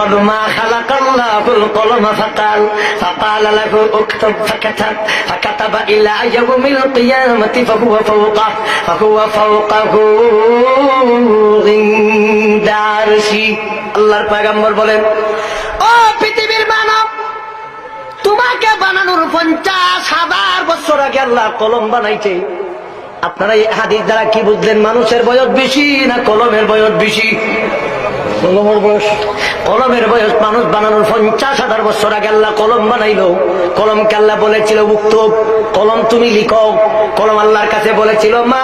أول ما خلق الله القلم فقال فقال له اكتب فكتب فكتب إلى يوم القيامة فهو فوقه فهو فوقه عند عرشي আল্লাহর পয়গম্বর বলেন ও পৃথিবীর মানব তোমাকে বানানোর পঞ্চাশ হাজার বছর আগে আল্লাহ কলম বানাইছে আপনারা এই হাদিস দ্বারা কি বুঝলেন মানুষের বয়স বেশি না কলমের বয়স বেশি কলমের বয়স? কলমের বয়স মানুষ বানানোর পঞ্চাশ হাজার বছর আগে আল্লাহ কলম বানাইল। কলম আল্লাহ বলেছিল উক্ত, কলম তুমি লিখো। কলম আল্লাহর কাছে বলেছিল, মা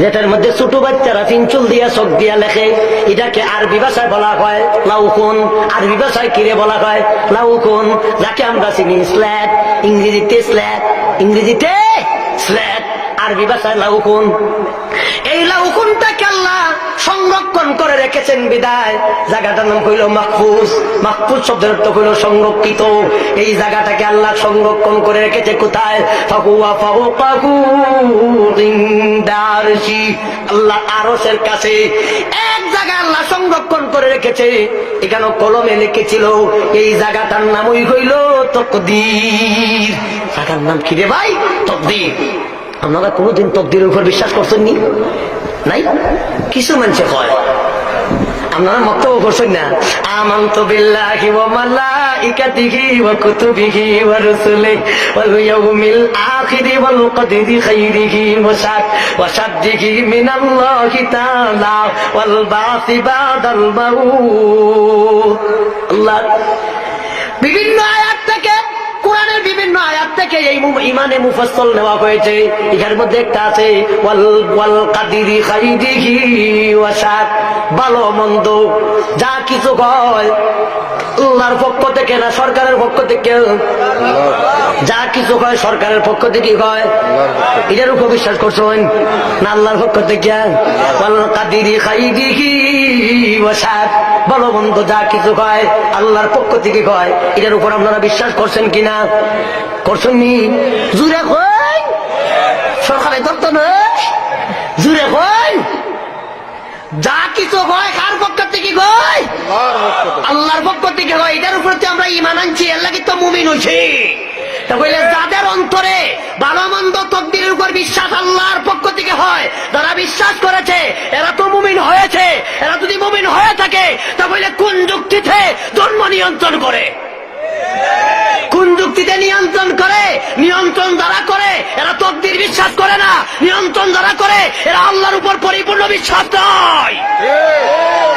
যেটার মধ্যে ছোট বাচ্চারা পিঞ্চুল দিয়া, চোখ দিয়া লেখে। এটাকে আরবি ভাষায় বলা হয় লাউকুন। আরবি ভাষায় কিরে বলা হয়? লাউকুন। যাকে আমরা চিনি স্ল্যাট ইংরেজিতে স্ল্যাট ইংরেজিতে স্ল্যাট আরবি ভাষায় লাউকুন। সংরক্ষণ করে রেখেছেন বিদায়। জায়গাটার নাম কইল মাহফুজ। মাহফুজ শব্দের অর্থ কইল সংরক্ষিত। এই জায়গাটাকে আল্লাহ সংরক্ষণ করে রেখেছে কোথায়? আল্লাহ আরশের কাছে এক জায়গায় আল্লাহ সংরক্ষণ করে রেখেছে। এখানে কলমে লিখেছিল, এই জায়গাটার নামই হইল তকদির। জায়গার নাম কি রে ভাই? তকদির। আপনারা কোনোদিন তকদিরের উপর বিশ্বাস করছেন নি নাই? কিছু মানুষে হয় আপনারা মত করছেন না। আমন্ত বিল্লাহি ওয়া মালাইকাতিহি ওয়া কুতুবিহি ওয়া রুসুলিহি ওয়াল ইয়াউমিল আখিরি ওয়াল কদরি খাইরিহি ওয়া শাররিহি মিনাল্লাহি তাআলা ওয়াল বাসি বাদাল মাউত। আল্লাহ, বিভিন্ন আয়াত ইমানে মুফাসসল নেওয়া হয়েছে। এখার মধ্যে একটা আছে কাদিরি ভালো মন্দ, যা কিছু আল্লাহর পক্ষ থেকে না সরকারের পক্ষ থেকে? যা কিছু হয় সরকারের পক্ষ থেকে হয় এটার উপর বিশ্বাস করছেন? না আল্লাহর পক্ষ থেকে? কাদিরি শার ভালো মন্দ যা কিছু হয় আল্লাহর পক্ষ থেকে হয় এটার উপর আপনারা বিশ্বাস করছেন কিনা? করছেন নি? জুড়ে কই? দপ্তর নয়? জুড়ে কই? যা কিছু হয় কার পক্ষ থেকে কই আল্লাহর পক্ষ থেকে। হয় এটার উপর তো আমরা ইমান আনছি লাগে তো মুমিন হইছি। তা বলে যাদের অন্তরে থাকে তা বলে কোন যুক্তিতে ধর্ম নিয়ন্ত্রণ করে? কোন যুক্তিতে নিয়ন্ত্রণ করে? নিয়ন্ত্রণ যারা করে? এরা তকদির বিশ্বাস করে না। নিয়ন্ত্রণ যারা করে? এরা আল্লাহর উপর পরিপূর্ণ বিশ্বাস নয়।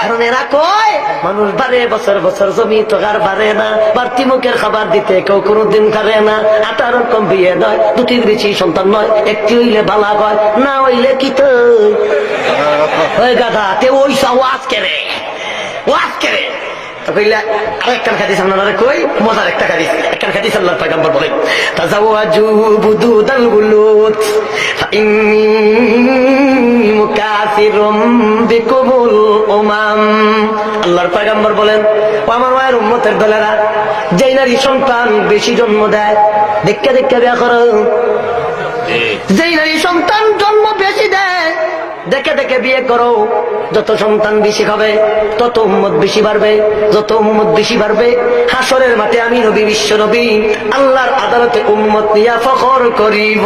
কারণ এরা কয়, মানুষ বারে, বছর বছর জমি তো আর বাড়ে না। বাড়তি মুখের খাবার দিতে কেউ কোনোদিন পারে না। আঠারো রকম বিয়ে নয় দুটির বেশি সন্তান নয়, একটি হইলে বালা হয় না হইলে কি তো? গাধা, তে ওই কেরে ওয়াজ কেরে খাদিস আপনারা কই? মজার একটা খাদিস একখান খাদিস আল্লাহর পয়গম্বর বলেন তাজাওয়াজু বুদুদাল বুলুত ফাইন্নী মুকাসিরুম বিকুমুল উমাম। আল্লাহর পয়গম্বর বলেন ও আমার মায়ের উম্মতের দলেরা যেই নারী সন্তান বেশি জন্ম দেয় দেখতে দেখতে বিয়া করো। যেই নারী সন্তান দেখে দেখে বিয়ে করো। যত সন্তান বেশি হবে তত উম্মত বেশি বাড়বে, যত উম্মত বেশি বাড়বে, হাসরের মাঠে আমি নবী, বিশ্ব নবী, আল্লাহর আদালতে উম্মত নিয়া ফখর করিব।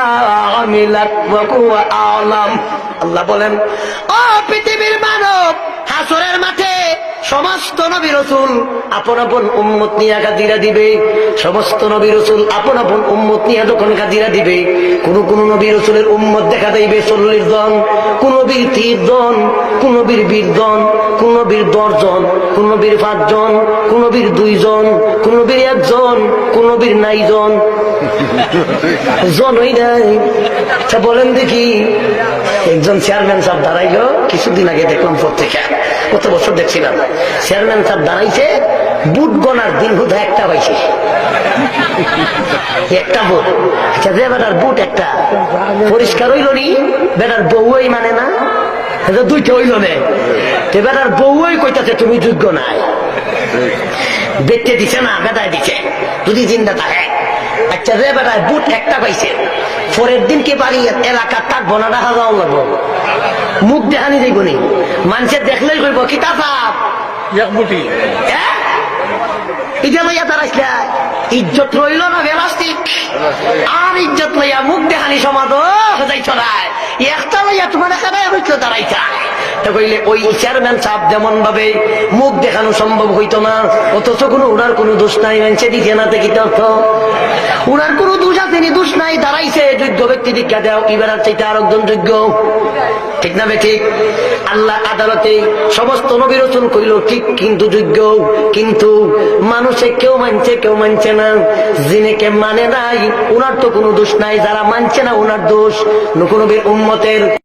আল্লাহ বলেন ও পৃথিবীর মানব, হাসরের মাঠে সমস্ত নবী রসুল আপন আপন উম্মত নিয়ে কাজিরা দিবে। সমস্ত নবী রসুল আপন আপন উম্মত নিয়ে যখন কাজিরা দিবে, কোন কোন নবী রসুলের উম্মত দেখা দেবে চল্লিশ জন, কোন বীর তীর জন, কোন বীর বীর জন, কোন বীর দশ জন। কোন নবীর পাঁচ জন কোন নবীর দুইজন, কোন নবীর একজন, কোন নবীর নাই জন জনই নাই। আচ্ছা বলেন দেখি। একজন চেয়ারম্যান সাহেব দাঁড়াইলো, কিছুদিন আগে দেখলাম পত্রিকা, কত বছর দেখছিলাম। চেয়ারম্যান সাহেব দাঁড়াইছে, বুট গনার দিন হুধা একটা পাইছে একটা বুট। আচ্ছা যে বেটার বুট একটা, পরিষ্কার হইল নি, বেটার বউই মানে না। এটা দুইটা হইল নে। তো বেটার বউই কইতাছে তুমি যোগ্য নাই। দেখতে দিছে না বেটায় দিছে। যদি জিন্দা থাকে। আচ্ছা রে বেটায় বুট একটা পাইছে। পরের দিন কি পারি এলাকার তাক বনা দেখা যাও লাগবো? মুখ দেখানি যাইব নি। মানুষে দেখলেই কইব মুঠি। ইটা লইয়া তার ইজ্জত রইল না বেলাস্টিক আর ইজ্জত লইয়া মুখ দেখানি সমাজ যাই ছড়ায় একটা লইয়া মুখ দেখানো সম্ভব হইতো না, অথচ কোনো উনার কোনো দোষ নাই, মানছে দিছে না দেখি অর্থ উনার কোনো দোষ আছে দোষ নাই, দাঁড়াইছে, যোগ্য ব্যক্তি দীক্ষা দেও, এবার চাইতে আর একজন যোগ্য। ঠিক না ঠিক? আল্লাহ আদালতে সমস্ত নবী রচন কইল, ঠিক কিন্তু যোগ্য, কিন্তু মানুষে কেউ মানছে কেউ মানছে না। জিনেকে মানে নাই, উনার তো কোনো দোষ নাই, যারা মানছে না উনার দোষ নকুনবীর উম্মতের